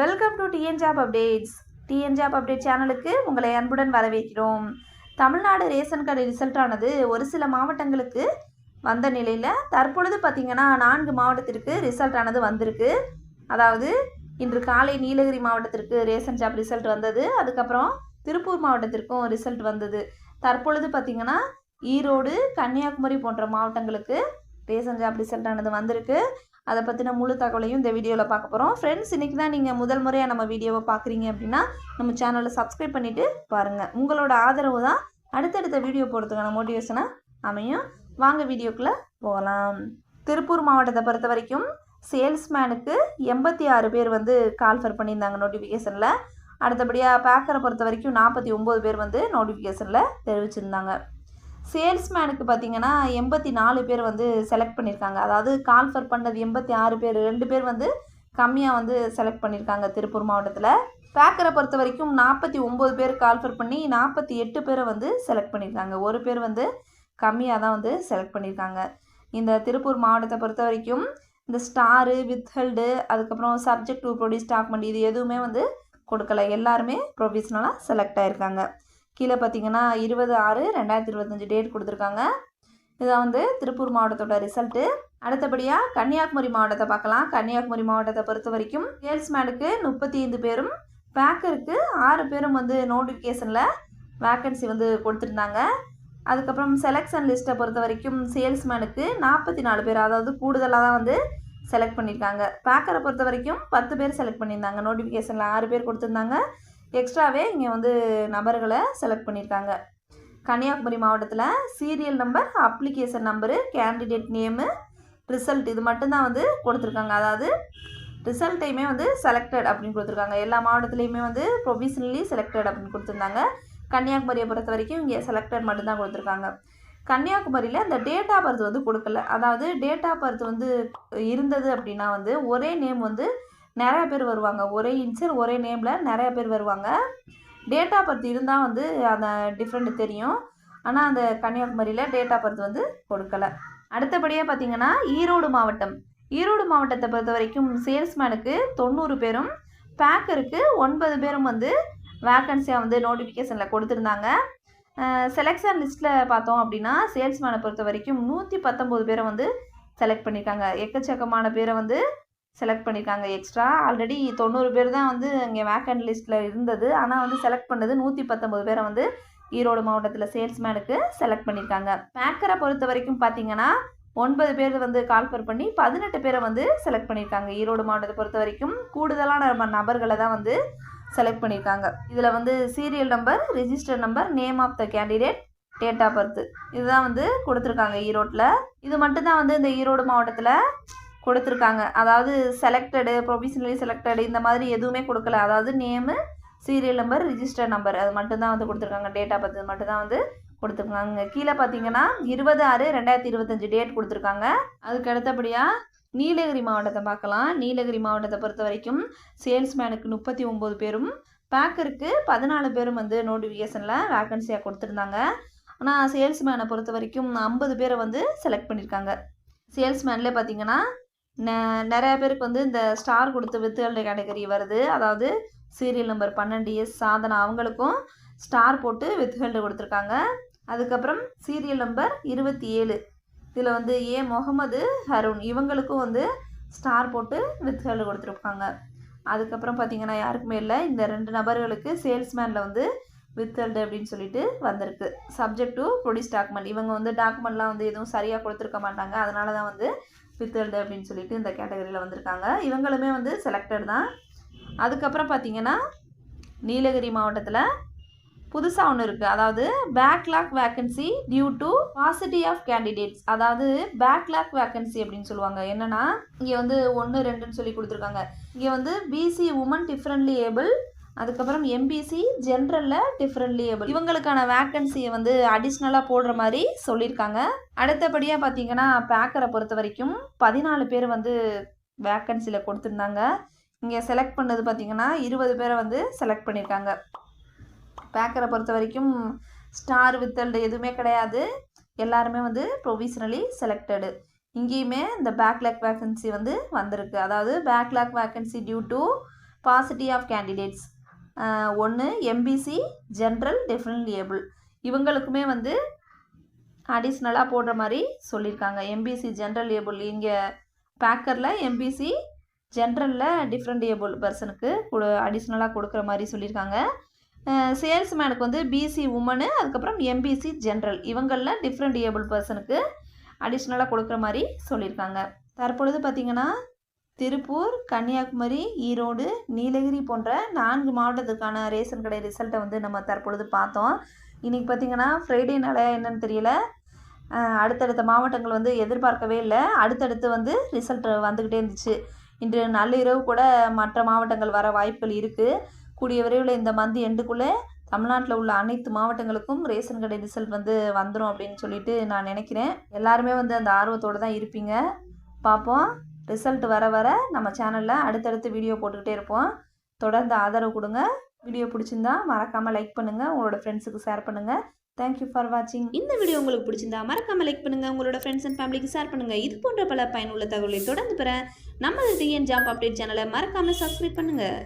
Welcome to TN job updates TN job update சேனலுக்கு உங்களை அன்புடன் வரவேற்கிறோம். தமிழ்நாடு ரேஷன் கடை ரிசல்ட் ஆனது ஒரு சில மாவட்டங்களுக்கு வந்த நிலையில் தற்பொழுது பார்த்திங்கன்னா நான்கு மாவட்டத்திற்கு ரிசல்ட் ஆனது வந்திருக்கு. அதாவது இன்று காலை நீலகிரி மாவட்டத்திற்கு ரேஷன் ஜாப் ரிசல்ட் வந்தது. அதுக்கப்புறம் திருப்பூர் மாவட்டத்திற்கும் ரிசல்ட் வந்தது. தற்பொழுது பார்த்திங்கன்னா ஈரோடு கன்னியாகுமரி போன்ற மாவட்டங்களுக்கு ரேஷன் ஜாப் ரிசல்ட் ஆனது வந்திருக்கு. அதை பற்றின முழு தகவலையும் இந்த வீடியோவில் பார்க்க போகிறோம் ஃப்ரெண்ட்ஸ் இன்றைக்கி தான் நீங்கள் முதல் முறையாக நம்ம வீடியோவை பார்க்குறீங்க அப்படின்னா நம்ம சேனலை சப்ஸ்கிரைப் பண்ணிவிட்டு பாருங்கள் உங்களோட ஆதரவு தான் அடுத்தடுத்த வீடியோ போடுறதுக்கான மோட்டிவேஷனாக அமையும். வாங்க வீடியோக்குள்ளே போகலாம். திருப்பூர் மாவட்டத்தை பொறுத்த வரைக்கும் சேல்ஸ்மேனுக்கு எண்பத்தி ஆறு பேர் வந்து கால்ஃபர் பண்ணியிருந்தாங்க நோட்டிஃபிகேஷனில் அடுத்தபடியாக பேக்கரை பொறுத்த வரைக்கும் நாற்பத்தி ஒம்பது பேர் வந்து நோட்டிஃபிகேஷனில் தெரிவிச்சிருந்தாங்க. சேல்ஸ்மேனுக்கு பார்த்தீங்கன்னா எண்பத்தி நாலு பேர் வந்து செலக்ட் பண்ணியிருக்காங்க. அதாவது கால்ஃபர் பண்ணது எண்பத்தி ஆறு பேர் ரெண்டு பேர் வந்து கம்மியாக வந்து செலக்ட் பண்ணியிருக்காங்க திருப்பூர் மாவட்டத்தில். பேக்கரை பொறுத்த வரைக்கும் நாற்பத்தி ஒம்பது பேர் கால்ஃபர் பண்ணி நாற்பத்தி எட்டு பேரை வந்து செலக்ட் பண்ணியிருக்காங்க. ஒரு பேர் வந்து கம்மியாக தான் வந்து செலக்ட் பண்ணியிருக்காங்க. இந்த திருப்பூர் மாவட்டத்தை பொறுத்த வரைக்கும் இந்த ஸ்டாரு வித்ஹெல்டு அதுக்கப்புறம் சப்ஜெக்ட் டூ ப்ரொடியூஸ் டாக்குமெண்ட் இது எதுவுமே வந்து கொடுக்கல. எல்லாருமே ப்ரொஃபஷனலாக செலக்ட் ஆகிருக்காங்க கீழே பார்த்தீங்கன்னா இருபது ஆறு ரெண்டாயிரத்தி இருபத்தஞ்சி டேட் கொடுத்துருக்காங்க. இதான் வந்து திருப்பூர் மாவட்டத்தோட ரிசல்ட்டு அடுத்தபடியாக கன்னியாகுமரி மாவட்டத்தை பார்க்கலாம். கன்னியாகுமரி மாவட்டத்தை பொறுத்த வரைக்கும் சேல்ஸ்மேனுக்கு முப்பத்தி ஐந்து பேரும் பேக்கருக்கு ஆறு பேரும் வந்து நோட்டிஃபிகேஷனில் வேக்கன்சி வந்து கொடுத்துருந்தாங்க. அதுக்கப்புறம் செலெக்ஷன் லிஸ்ட்டை பொறுத்த வரைக்கும் சேல்ஸ்மேனுக்கு நாற்பத்தி நாலு பேர் அதாவது கூடுதலாக தான் வந்து செலக்ட் பண்ணியிருக்காங்க பேக்கரை பொறுத்த வரைக்கும் பத்து பேர் செலக்ட் பண்ணியிருந்தாங்க. நோட்டிஃபிகேஷனில் ஆறு பேர் கொடுத்துருந்தாங்க. எக்ஸ்ட்ராவே இங்கே வந்து நபர்களை செலக்ட் பண்ணியிருக்காங்க கன்னியாகுமரி மாவட்டத்தில் serial number application number candidate name result இது மட்டும்தான் வந்து கொடுத்துருக்காங்க. அதாவது ரிசல்ட்டையுமே வந்து செலக்டட் அப்படின்னு கொடுத்துருக்காங்க. எல்லா மாவட்டத்துலேயுமே வந்து ப்ரொவிஷனலி செலக்டட் அப்படின்னு கொடுத்துருந்தாங்க. கன்னியாகுமரியை பொறுத்த வரைக்கும் இங்கே செலக்டட் மட்டும்தான் கொடுத்துருக்காங்க. கன்னியாகுமரியில் இந்த டேட் ஆஃப் பர்த் வந்து கொடுக்கல. அதாவது டேட் ஆஃப் பர்த் வந்து இருந்தது அப்படின்னா வந்து ஒரே நேம் வந்து நிறையா பேர் வருவாங்க. ஒரே இன்சர் ஒரே நேமில் நிறையா பேர் வருவாங்க. டேட்டா பர்த் இருந்தால் வந்து அந்த டிஃப்ரெண்ட் தெரியும். ஆனால் அந்த கன்னியாகுமரியில் டேட்டா பர்த் வந்து கொடுக்கலை. அடுத்தபடியாக பார்த்தீங்கன்னா ஈரோடு மாவட்டம். ஈரோடு மாவட்டத்தை பொறுத்த வரைக்கும் சேல்ஸ்மேனுக்கு தொண்ணூறு பேரும் பேக்கருக்கு ஒன்பது பேரும் வந்து வேக்கன்சியாக வந்து நோட்டிஃபிகேஷனில் கொடுத்துருந்தாங்க. செலெக்ஷன் லிஸ்ட்டில் பார்த்தோம் அப்படின்னா சேல்ஸ்மேனை பொறுத்த வரைக்கும் நூற்றி பத்தொம்போது பேரை வந்து செலக்ட் பண்ணியிருக்காங்க எக்கச்சக்கமான பேரை வந்து செலக்ட் பண்ணியிருக்காங்க எக்ஸ்ட்ரா ஆல்ரெடி தொண்ணூறு பேர் தான் வந்து இங்கே வேக்கண்ட் லிஸ்ட்டில் இருந்தது. ஆனால் வந்து செலக்ட் பண்ணது நூற்றி பத்தொம்பது பேரை வந்து ஈரோடு மாவட்டத்தில் சேல்ஸ்மேனுக்கு செலக்ட் பண்ணியிருக்காங்க பேக்கரை பொறுத்த வரைக்கும் பார்த்தீங்கன்னா ஒன்பது பேர் வந்து கால்ஃபர் பண்ணி பதினெட்டு பேரை வந்து செலக்ட் பண்ணியிருக்காங்க ஈரோடு மாவட்டத்தை பொறுத்த வரைக்கும் கூடுதலான நம்ம நபர்களை தான் வந்து செலக்ட் பண்ணியிருக்காங்க இதில் வந்து serial number register number name of the candidate date of birth இதுதான் வந்து கொடுத்துருக்காங்க ஈரோட்டில். இது மட்டும்தான் வந்து இந்த ஈரோடு மாவட்டத்தில் கொடுத்துருக்காங்க. அதாவது செலக்டடு ப்ரொவிஷனலி செலக்டடு இந்த மாதிரி எதுவுமே கொடுக்கல. அதாவது name serial number register number அது மட்டும்தான் வந்து கொடுத்துருக்காங்க. டேட் பற்றி மட்டும்தான் வந்து கொடுத்துருக்காங்க. கீழே பார்த்தீங்கன்னா இருபது ஆறு ரெண்டாயிரத்தி இருபத்தஞ்சி டேட் கொடுத்துருக்காங்க. அதுக்கு அடுத்தபடியாக நீலகிரி மாவட்டத்தை பார்க்கலாம். நீலகிரி மாவட்டத்தை பொறுத்த வரைக்கும் சேல்ஸ்மேனுக்கு முப்பத்தி ஒம்பது பேரும் பேக்கருக்கு பதினாலு பேரும் வந்து நோட்டிஃபிகேஷனில் வேக்கன்சியாக கொடுத்துருந்தாங்க. ஆனால் சேல்ஸ்மேனை பொறுத்த வரைக்கும் ஐம்பது பேரை வந்து செலக்ட் பண்ணியிருக்காங்க சேல்ஸ்மேன்லேயே பார்த்தீங்கன்னா நிறையா பேருக்கு வந்து இந்த ஸ்டார் கொடுத்து வித்துகள் கேட்டகரி வருது. அதாவது சீரியல் நம்பர் பன்னெண்டு எஸ் சாதனா அவங்களுக்கும் ஸ்டார் போட்டு வித்துகள் கொடுத்துருக்காங்க. அதுக்கப்புறம் சீரியல் நம்பர் இருபத்தி ஏழு. இதில் வந்து ஏ முகமது ஹருண் இவங்களுக்கும் வந்து ஸ்டார் போட்டு வித்துகள் கொடுத்துருக்காங்க. அதுக்கப்புறம் பார்த்தீங்கன்னா யாருக்குமே இல்லை. இந்த ரெண்டு நபர்களுக்கு சேல்ஸ்மேனில் வந்து வித்தல்டு அப்படின்னு சொல்லிட்டு வந்திருக்கு. சப்ஜெக்ட் டு ப்ரொடியூஸ் டாக்குமெண்ட் இவங்க வந்து டாக்குமெண்ட்லாம் வந்து எதுவும் சரியாக கொடுத்துருக்க மாட்டாங்க. அதனால தான் வந்து வித்தல்டு அப்படின்னு சொல்லிட்டு இந்த கேட்டகரியில் வந்திருக்காங்க. இவங்களுமே வந்து செலக்டட் தான். அதுக்கப்புறம் பார்த்தீங்கன்னா நீலகிரி மாவட்டத்தில் புதுசாக ஒன்று இருக்குது அதாவது backlog vacancy due to paucity of candidates அதாவது பேக்லாக் வேக்கன்சி அப்படின்னு சொல்லுவாங்க. என்னென்னா இங்கே வந்து ஒன்று ரெண்டுன்னு சொல்லி கொடுத்துருக்காங்க. இங்கே வந்து பிசி உமன் டிஃப்ரெண்ட்லி ஏபிள் அதுக்கப்புறம் எம்பிசி ஜென்ரலில் டிஃப்ரெண்ட்லியபிள் இவங்களுக்கான வேக்கன்சியை வந்து அடிஷ்னலாக போடுற மாதிரி சொல்லியிருக்காங்க. அடுத்தபடியாக பார்த்தீங்கன்னா பேக்கரை பொறுத்த வரைக்கும் பதினாலு பேர் வந்து வேக்கன்சியில் கொடுத்துருந்தாங்க. இங்கே செலக்ட் பண்ணது பார்த்திங்கன்னா இருபது பேரை வந்து செலக்ட் பண்ணியிருக்காங்க. பேக்கரை பொறுத்த வரைக்கும் ஸ்டார் வித்தல்டு எதுவுமே கிடையாது. எல்லாருமே வந்து ப்ரொவிஷனலி செலக்டடு இங்கேயுமே இந்த பேக்லாக் வேக்கன்சி வந்து வந்திருக்கு. அதாவது backlog vacancy due to positive of candidates ஒன்று எம்பிசி ஜென்ரல் டிஃப்ரெண்ட் இவங்களுக்குமே வந்து அடிஷ்னலாக போடுற மாதிரி சொல்லியிருக்காங்க. எம்பிசி ஜென்ரல் ஏபிள் இங்கே பேக்கரில் எம்பிசி ஜென்ரலில் டிஃப்ரெண்ட் ஏபிள் பர்சனுக்கு கொடு அடிஷ்னலாக கொடுக்குற மாதிரி சொல்லியிருக்காங்க. சேல்ஸ்மேனுக்கு வந்து பிசி உமனு அதுக்கப்புறம் எம்பிசி ஜென்ரல் இவங்களில் டிஃப்ரெண்ட் ஏபிள் பர்சனுக்கு அடிஷ்னலாக கொடுக்குற மாதிரி சொல்லியிருக்காங்க. தற்பொழுது பார்த்திங்கன்னா திருப்பூர் கன்னியாகுமரி ஈரோடு நீலகிரி போன்ற நான்கு மாவட்டத்துக்கான ரேஷன் கடை ரிசல்ட்டை வந்து நம்ம தற்பொழுது பார்த்தோம். இன்றைக்கி பார்த்திங்கன்னா ஃப்ரைடேனால என்னன்னு தெரியல. அடுத்தடுத்த மாவட்டங்கள் வந்து எதிர்பார்க்கவே இல்லை. அடுத்தடுத்து வந்து ரிசல்ட் வந்துக்கிட்டே இருந்துச்சு. இன்று நள்ளிரவு கூட மற்ற மாவட்டங்கள் வர வாய்ப்புகள் இருக்குது கூடிய விரைவில் இந்த மந்த் எண்டுக்குள்ளே தமிழ்நாட்டில் உள்ள அனைத்து மாவட்டங்களுக்கும் ரேஷன் கடை ரிசல்ட் வந்து வந்துடும் அப்படின்னு சொல்லிட்டு நான் நினைக்கிறேன். எல்லாருமே வந்து அந்த ஆர்வத்தோடு தான் இருப்பீங்க. பார்ப்போம். ரிசல்ட் வர வர நம்ம சேனலில் அடுத்தடுத்து வீடியோ போட்டுக்கிட்டே இருப்போம். தொடர்ந்து ஆதரவு கொடுங்க. வீடியோ பிடிச்சிருந்தா மறக்காமல் லைக் பண்ணுங்கள் உங்களோட ஃப்ரெண்ட்ஸுக்கு ஷேர் பண்ணுங்கள் தேங்க்யூ ஃபார் வாட்சிங் இந்த வீடியோ உங்களுக்கு பிடிச்சிருந்தா மறக்காமல் லைக் பண்ணுங்கள் உங்களோட ஃப்ரெண்ட்ஸ் அண்ட் ஃபேமிலிக்கு ஷேர் பண்ணுங்க. இது போன்ற பல பயனுள்ள தகவலை தொடர்ந்து பெற நமது டிஎன் ஜாப் அப்டேட் சேனலை மறக்காமல் சப்ஸ்கிரைப் பண்ணுங்கள்